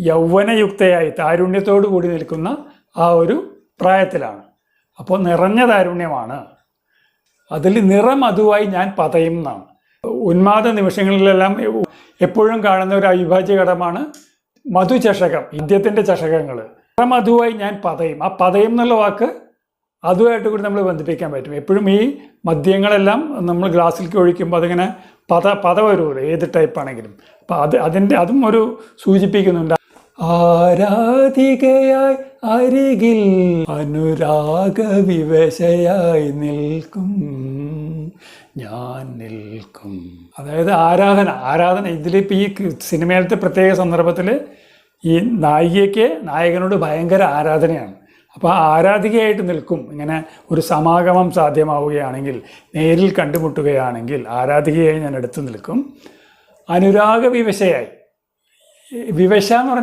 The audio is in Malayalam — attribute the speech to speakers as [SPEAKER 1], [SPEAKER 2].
[SPEAKER 1] യൗവനയുക്തയായി താരുണ്യത്തോടു കൂടി നിൽക്കുന്ന ആ ഒരു പ്രായത്തിലാണ്. അപ്പോൾ നിറഞ്ഞ താരുണ്യമാണ്. അതിൽ നിറമധുവായി ഞാൻ പതയും എന്നാണ്. ഉന്മാദ നിമിഷങ്ങളിലെല്ലാം എപ്പോഴും കാണുന്ന ഒരു അവിഭാജ്യ ഘടമാണ് മധുചഷകം ഇന്ത്യത്തിന്റെ ചഷകങ്ങൾ. നിറമധുവായി ഞാൻ പതയും. ആ പതയും എന്നുള്ള വാക്ക് അതുമായിട്ട് കൂടി നമ്മൾ ബന്ധിപ്പിക്കാൻ പറ്റും. എപ്പോഴും ഈ മദ്യങ്ങളെല്ലാം നമ്മൾ ഗ്ലാസ്സിലേക്ക് ഒഴിക്കുമ്പോൾ അതിങ്ങനെ പത പത വരുമല്ലോ ഏത് ടൈപ്പാണെങ്കിലും അപ്പം അത് അതിന്റെ അതും ഒരു സൂചിപ്പിക്കുന്നുണ്ട്. ആരാധികയായി അരികിൽ അനുരാഗ വിവശയായി നിൽക്കും. ഞാൻ നിൽക്കും. അതായത് ആരാധന ആരാധന. ഇതിലിപ്പോൾ ഈ സിനിമയിലത്തെ പ്രത്യേക സന്ദർഭത്തിൽ ഈ നായികയ്ക്ക് നായകനോട് ഭയങ്കര ആരാധനയാണ്. അപ്പോൾ ആരാധികയായിട്ട് നിൽക്കും. ഇങ്ങനെ ഒരു സമാഗമം സാധ്യമാവുകയാണെങ്കിൽ നേരിൽ കണ്ടുമുട്ടുകയാണെങ്കിൽ ആരാധികയായി ഞാൻ എടുത്തു നിൽക്കും. അനുരാഗ വിവശയായി വിവശ എന്ന് പറഞ്ഞാൽ